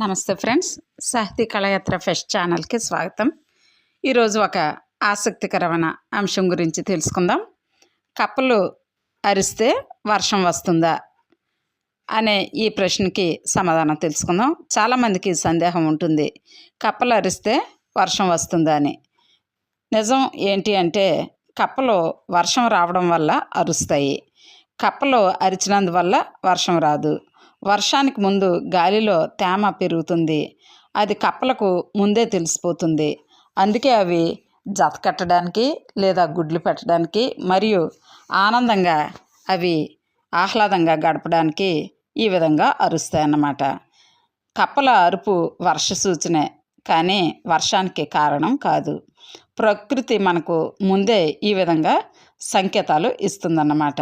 నమస్తే ఫ్రెండ్స్. సాహితీ కళయాత్ర ఫెస్ట్ ఛానల్కి స్వాగతం. ఈరోజు ఒక ఆసక్తికరమైన అంశం గురించి తెలుసుకుందాం. కప్పలు అరిస్తే వర్షం వస్తుందా అనే ఈ ప్రశ్నకి సమాధానం తెలుసుకుందాం. చాలామందికి సందేహం ఉంటుంది. కప్పలు అరిస్తే వర్షం వస్తుందా అని. నిజం ఏంటి అంటే కప్పలు వర్షం రావడం వల్ల అరుస్తాయి. కప్పలు అరిచినందువల్ల వర్షం రాదు. వర్షానికి ముందు గాలిలో తేమ పెరుగుతుంది. అది కప్పలకు ముందే తెలిసిపోతుంది. అందుకే అవి జత కట్టడానికి లేదా గుడ్లు పెట్టడానికి మరియు ఆనందంగా అవి ఆహ్లాదంగా గడపడానికి ఈ విధంగా అరుస్తాయి అన్నమాట కప్పల అరుపు వర్ష సూచనే కానీ వర్షానికి కారణం కాదు. ప్రకృతి మనకు ముందే ఈ విధంగా సంకేతాలు ఇస్తుందన్నమాట.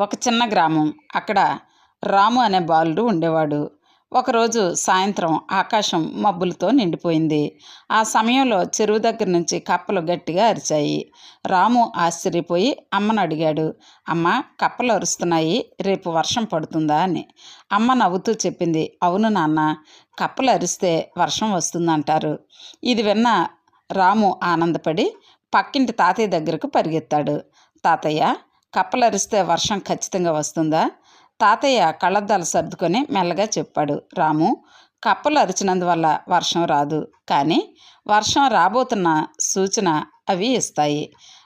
ఒక చిన్న గ్రామం. అక్కడ రాము అనే బాలుడు ఉండేవాడు. ఒకరోజు సాయంత్రం ఆకాశం మబ్బులతో నిండిపోయింది. ఆ సమయంలో చెరువు దగ్గర నుంచి కప్పలు గట్టిగా అరిచాయి. రాము ఆశ్చర్యపోయి అమ్మను అడిగాడు అమ్మ కప్పలు అరుస్తున్నాయి. రేపు వర్షం పడుతుందా? అని. అమ్మ నవ్వుతూ చెప్పింది అవును నాన్న కప్పలు అరిస్తే వర్షం వస్తుందంటారు. ఇది విన్న రాము ఆనందపడి పక్కింటి తాతయ్య దగ్గరకు పరిగెత్తాడు. తాతయ్య కప్పలు అరిస్తే వర్షం ఖచ్చితంగా వస్తుందా? తాతయ్య కళ్ళద్దాలు సర్దుకొని మెల్లగా చెప్పాడు. రాము కప్పలు అరిచినందువల్ల వర్షం రాదు. కానీ వర్షం రాబోతున్న సూచన అవి ఇస్తాయి.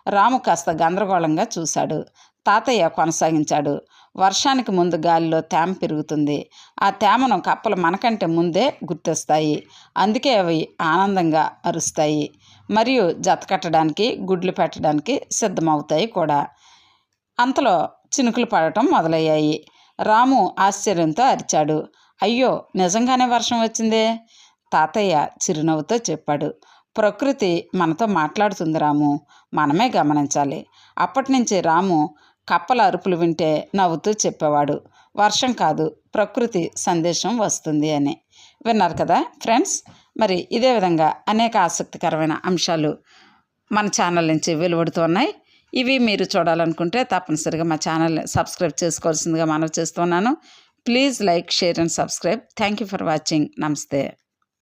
రాము కాస్త గందరగోళంగా చూశాడు. తాతయ్య కొనసాగించాడు. వర్షానికి ముందు గాలిలో తేమ పెరుగుతుంది. ఆ తేమను కప్పలు మనకంటే ముందే గుర్తిస్తాయి. అందుకే అవి ఆనందంగా అరుస్తాయి. మరియు జతకట్టడానికి గుడ్లు పెట్టడానికి సిద్ధమవుతాయి కూడా. అంతలో చినుకులు పడటం మొదలయ్యాయి. రాము ఆశ్చర్యంతో అరిచాడు. అయ్యో నిజంగానే వర్షం వచ్చిందే? తాతయ్య చిరునవ్వుతో చెప్పాడు. ప్రకృతి మనతో మాట్లాడుతుంది రాము. మనమే గమనించాలి. అప్పటి నుంచి రాము కప్పల అరుపులు వింటే నవ్వుతూ చెప్పేవాడు. వర్షం కాదు ప్రకృతి సందేశం వస్తుంది అని. విన్నారు కదా ఫ్రెండ్స్? మరి ఇదే విధంగా అనేక ఆసక్తికరమైన అంశాలు మన ఛానల్ నుంచి వెలువడుతున్నాయి ఇవి మీరు చూడాలనుకుంటే తప్పనిసరిగా మా ఛానల్ సబ్స్క్రైబ్ చేసుకోవాల్సిందిగా మనం చేస్తున్నాను. Please like share and subscribe. Thank you for watching. నమస్తే.